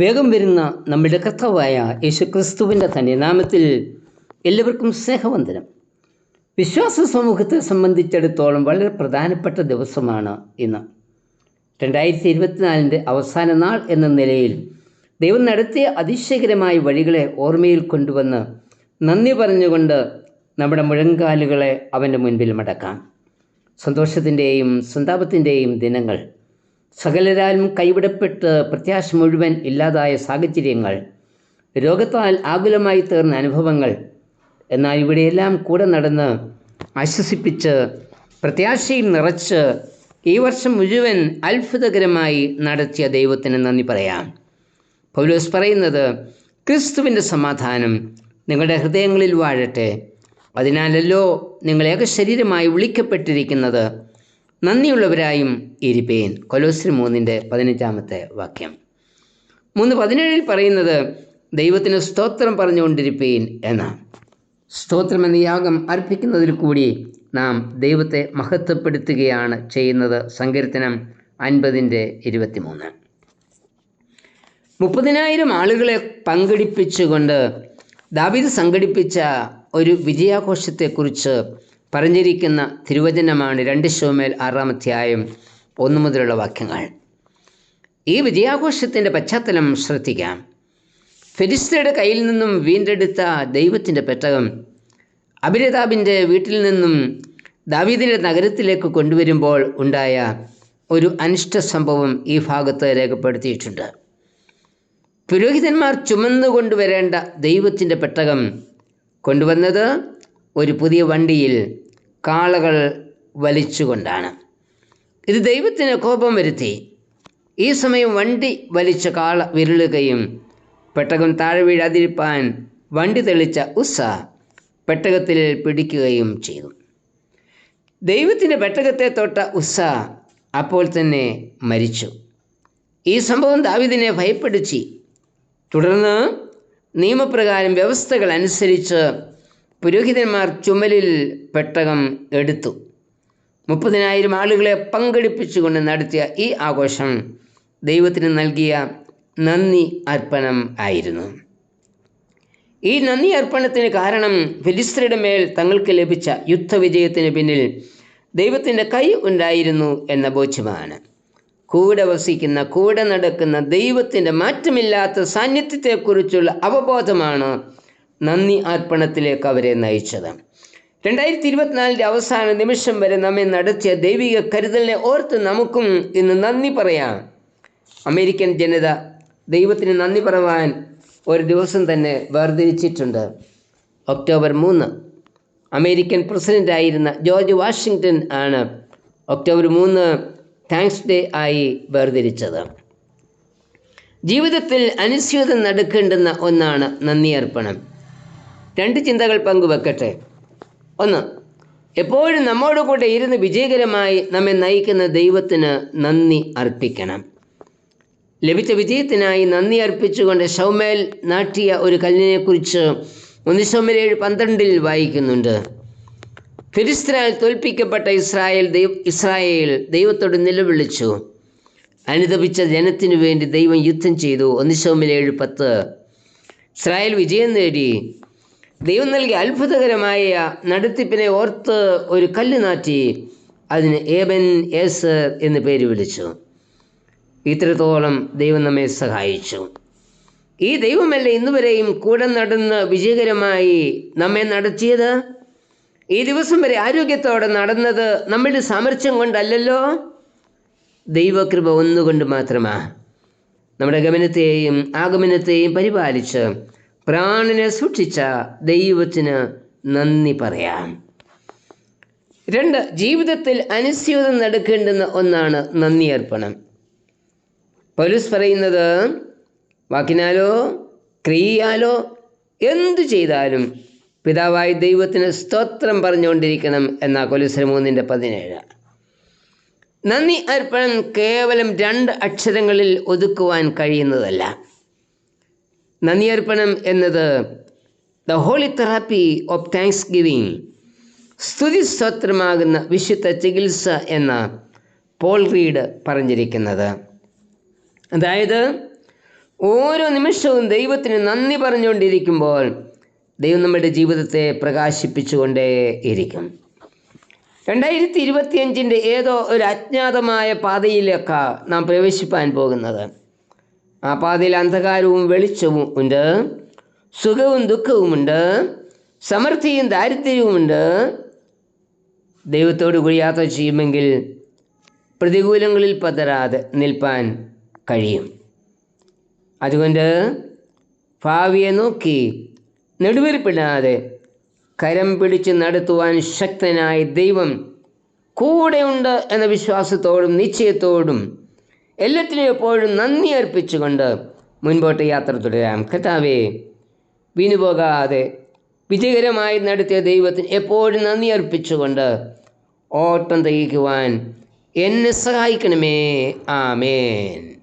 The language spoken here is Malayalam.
വേഗം വരുന്ന നമ്മുടെ കർത്താവായ യേശുക്രിസ്തുവിന്റെ തന്നെ നാമത്തിൽ എല്ലാവർക്കും സ്നേഹവന്ദനം. വിശ്വാസ സമൂഹത്തെ സംബന്ധിച്ചിടത്തോളം വളരെ പ്രധാനപ്പെട്ട ദിവസമാണ് ഇന്ന്. രണ്ടായിരത്തി ഇരുപത്തിനാലിന്റെ അവസാന നാൾ എന്ന നിലയിൽ ദൈവം നടത്തിയ അതിശയകരമായ വഴികളെ ഓർമ്മയിൽ കൊണ്ടുവന്ന് നന്ദി പറഞ്ഞുകൊണ്ട് നമ്മുടെ മുഴങ്കാലുകളെ അവന്റെ മുൻപിൽ മടക്കാം. സന്തോഷത്തിന്റെയും സന്താപത്തിന്റെയും ദിനങ്ങൾ സകലരാലും കൈവിടപ്പെട്ട് പ്രത്യാശ മുഴുവൻ ഇല്ലാതായ സാഹചര്യങ്ങൾ രോഗത്താൽ ആകുലമായി തീർന്ന അനുഭവങ്ങൾ എന്നാൽ ഇവിടെയെല്ലാം കൂടെ നടന്ന് ആശ്വസിപ്പിച്ച് പ്രത്യാശയും നിറച്ച് ഈ വർഷം മുഴുവൻ അത്ഭുതകരമായി നടത്തിയ ദൈവത്തിന് നന്ദി പറയാം. പൗലോസ് പറയുന്നത് ക്രിസ്തുവിന്റെ സമാധാനം നിങ്ങളുടെ ഹൃദയങ്ങളിൽ വാഴട്ടെ. അതിനാലല്ലോ നിങ്ങൾ ഏകശരീരമായി വിളിക്കപ്പെട്ടിരിക്കുന്നത്. നന്ദിയുള്ളവരായും ഇരിപ്പേൻ. കൊലോസ്രി മൂന്നിന്റെ പതിനഞ്ചാമത്തെ വാക്യം. മൂന്ന് പതിനേഴിൽ പറയുന്നത് ദൈവത്തിന് സ്തോത്രം പറഞ്ഞുകൊണ്ടിരിപ്പേൻ എന്ന. സ്തോത്രം എന്ന യാഗം അർപ്പിക്കുന്നതിൽ കൂടി നാം ദൈവത്തെ മഹത്വപ്പെടുത്തുകയാണ് ചെയ്യുന്നത് സങ്കീർത്തനം അൻപതിന്റെ ഇരുപത്തിമൂന്ന്. മുപ്പതിനായിരം ആളുകളെ പങ്കെടുപ്പിച്ചുകൊണ്ട് ദാവീദ് സംഘടിപ്പിച്ച ഒരു വിജയാഘോഷത്തെക്കുറിച്ച് പറഞ്ഞിരിക്കുന്ന തിരുവചനമാണ് രണ്ട് ശോമേൽ ആറാം അധ്യായം ഒന്ന് മുതലുള്ള വാക്യങ്ങൾ. ഈ വിജയാഘോഷത്തിന്റെ പശ്ചാത്തലം ശ്രദ്ധിക്കാം. ഫെരിസ്തയുടെ കയ്യിൽ നിന്നും വീണ്ടെടുത്ത ദൈവത്തിന്റെ പെട്ടകം അഭിരതാബിന്റെ വീട്ടിൽ നിന്നും ദാവീദിന്റെ നഗരത്തിലേക്ക് കൊണ്ടുവരുമ്പോൾ ഉണ്ടായ ഒരു അനിഷ്ട സംഭവം ഈ ഭാഗത്ത് രേഖപ്പെടുത്തിയിട്ടുണ്ട്. പുരോഹിതന്മാർ ചുമന്നുകൊണ്ടുവരേണ്ട ദൈവത്തിന്റെ പെട്ടകം കൊണ്ടുവന്നത് ഒരു പുതിയ വണ്ടിയിൽ കാളകൾ വലിച്ചുകൊണ്ടാണ്. ഇത് ദൈവത്തിന് കോപം വരുത്തി. ഈ സമയം വണ്ടി വലിച്ച കാള വിരളുകയും പെട്ടകം താഴെ വീഴാതിരിപ്പാൻ വണ്ടി തെളിച്ച ഉസ പെട്ടകത്തിൽ പിടിക്കുകയും ചെയ്തു. ദൈവത്തിന്റെ പെട്ടകത്തെ തൊട്ട ഉസ അപ്പോൾ തന്നെ മരിച്ചു. ഈ സംഭവം ദാവിദിനെ ഭയപ്പെടുത്തി. തുടർന്ന് നിയമപ്രകാരം വ്യവസ്ഥകൾ അനുസരിച്ച് പുരോഹിതന്മാർ ചുമലിൽ പെട്ടകം എടുത്തു. മുപ്പതിനായിരം ആളുകളെ പങ്കെടുപ്പിച്ചുകൊണ്ട് നടത്തിയ ഈ ആഘോഷം ദൈവത്തിന് നൽകിയ നന്ദി അർപ്പണം ആയിരുന്നു. ഈ നന്ദി അർപ്പണത്തിന് കാരണം ഫിലിസ്തരുടെ മേൽ തങ്ങൾക്ക് ലഭിച്ച യുദ്ധവിജയത്തിന് പിന്നിൽ ദൈവത്തിന്റെ കൈ ഉണ്ടായിരുന്നു എന്ന ബോധ്യമാണ്. കൂടെ വസിക്കുന്ന കൂടെ നടക്കുന്ന ദൈവത്തിന്റെ മാറ്റമില്ലാത്ത സാന്നിധ്യത്തെക്കുറിച്ചുള്ള അവബോധമാണ് നന്ദി അർപ്പണത്തിലേക്ക് അവരെ നയിച്ചത്. രണ്ടായിരത്തി ഇരുപത്തിനാലിന്റെ അവസാന നിമിഷം വരെ നമ്മെ നടത്തിയ ദൈവിക കരുതലിനെ ഓർത്ത് നമുക്കും ഇന്ന് നന്ദി പറയാം. അമേരിക്കൻ ജനത ദൈവത്തിന് നന്ദി പറവാൻ ഒരു ദിവസം തന്നെ വേർതിരിച്ചിട്ടുണ്ട്. ഒക്ടോബർ മൂന്ന്. അമേരിക്കൻ പ്രസിഡന്റായിരുന്ന ജോർജ് വാഷിങ്ടൺ ആണ് ഒക്ടോബർ മൂന്ന് താങ്ക്സ് ഡേ ആയി വേർതിരിച്ചത്. ജീവിതത്തിൽ അനുസ്യൂതം നടക്കേണ്ടുന്ന ഒന്നാണ് നന്ദി അർപ്പണം. രണ്ട് ചിന്തകൾ പങ്കുവെക്കട്ടെ. ഒന്ന് എപ്പോഴും നമ്മോട് കൂടെ ഇരുന്ന് വിജയകരമായി നമ്മെ നയിക്കുന്ന ദൈവത്തിന് നന്ദി അർപ്പിക്കണം. ലഭിച്ച വിജയത്തിനായി നന്ദി അർപ്പിച്ചുകൊണ്ട് ഷൗമേൽ നാട്ടിയ ഒരു കല്ലിനെക്കുറിച്ച് ഒന്ന് ഷൗമേൽ ഏഴ് പന്ത്രണ്ടിൽ വായിക്കുന്നുണ്ട്. ഫിലിസ്തരാൽ തോൽപ്പിക്കപ്പെട്ട ഇസ്രായേൽ ദൈവ ഇസ്രായേൽ ദൈവത്തോട് നിലവിളിച്ചു. അനുദപിച്ച ജനത്തിനു വേണ്ടി ദൈവം യുദ്ധം ചെയ്തു. ഒന്ന് ഷൗമേൽ പത്ത്. ഇസ്രായേൽ വിജയം നേടി. ദൈവം നൽകിയ അത്ഭുതകരമായ നടത്തിപ്പിനെ ഓർത്ത് ഒരു കല്ല് നാറ്റി അതിന് ഏബൻ ഏസ് എന്ന് പേര് വിളിച്ചു. ഇത്രത്തോളം ദൈവം നമ്മെ സഹായിച്ചു. ഈ ദൈവമല്ല ഇന്നുവരെയും കൂടെ നടന്ന് വിജയകരമായി നമ്മെ നടത്തിയത്? ഈ ദിവസം വരെ ആരോഗ്യത്തോടെ നടന്നത് നമ്മളുടെ സാമർഥ്യം കൊണ്ടല്ലല്ലോ? ദൈവകൃപ ഒന്നുകൊണ്ട് മാത്രമാ. നമ്മുടെ ഗമനത്തെയും ആഗമനത്തെയും പരിപാലിച്ച് പ്രാണനെ സൂക്ഷിച്ച ദൈവത്തിന് നന്ദി പറയാം. രണ്ട് ജീവിതത്തിൽ അനുസ്യൂതം നടക്കേണ്ടുന്ന ഒന്നാണ് നന്ദി അർപ്പണം. പൗലൂസ് പറയുന്നത് വാക്കിനാലോ ക്രിയാലോ എന്തു ചെയ്താലും പിതാവായ ദൈവത്തിന് സ്തോത്രം പറഞ്ഞുകൊണ്ടിരിക്കണം എന്ന കൊലുസര മൂന്നിന്റെ പതിനേഴ്. നന്ദി അർപ്പണം കേവലം രണ്ട് അക്ഷരങ്ങളിൽ ഒതുക്കുവാൻ കഴിയുന്നതല്ല. നന്ദി അർപ്പണം എന്നത് the holy therapy of thanksgiving സ്തുതി സ്വത്രമാകുന്ന വിശുദ്ധ ചികിത്സ എന്ന പോൾ റീഡ് പറഞ്ഞിരിക്കുന്നത്. അതായത് ഓരോ നിമിഷവും ദൈവത്തിന് നന്ദി പറഞ്ഞുകൊണ്ടിരിക്കുമ്പോൾ ദൈവം നമ്മുടെ ജീവിതത്തെ പ്രകാശിപ്പിച്ചുകൊണ്ടേ ഇരിക്കും. രണ്ടായിരത്തി ഇരുപത്തിയഞ്ചിന്റെ ഏതോ ഒരു അജ്ഞാതമായ പാതയിലേക്കാണ് നാം പ്രവേശിപ്പാൻ പോകുന്നത്. ആ പാതയിൽ അന്ധകാരവും വെളിച്ചവും ഉണ്ട്. സുഖവും ദുഃഖവുമുണ്ട് സമൃദ്ധിയും ദാരിദ്ര്യവുമുണ്ട് ദൈവത്തോടു കൂടി യാത്ര ചെയ്യുമെങ്കിൽ പ്രതികൂലങ്ങളിൽ പതരാതെ നിൽപ്പാൻ കഴിയും. അതുകൊണ്ട് ഭാവിയെ നോക്കി നെടുവേർപ്പിടാതെ കരം പിടിച്ച് നടത്തുവാൻ ശക്തനായ ദൈവം കൂടെയുണ്ട് എന്ന വിശ്വാസത്തോടും നിശ്ചയത്തോടും എല്ലാത്തിനും എപ്പോഴും നന്ദി അർപ്പിച്ചുകൊണ്ട് മുൻപോട്ട് യാത്ര തുടരാം. കർത്താവേ വീണുപോകാതെ വിജയകരമായി നടത്തിയ ദൈവത്തിന് എപ്പോഴും നന്ദി അർപ്പിച്ചുകൊണ്ട് ഓട്ടം തികയ്ക്കുവാൻ എന്നെ സഹായിക്കണമേ. ആമേൻ.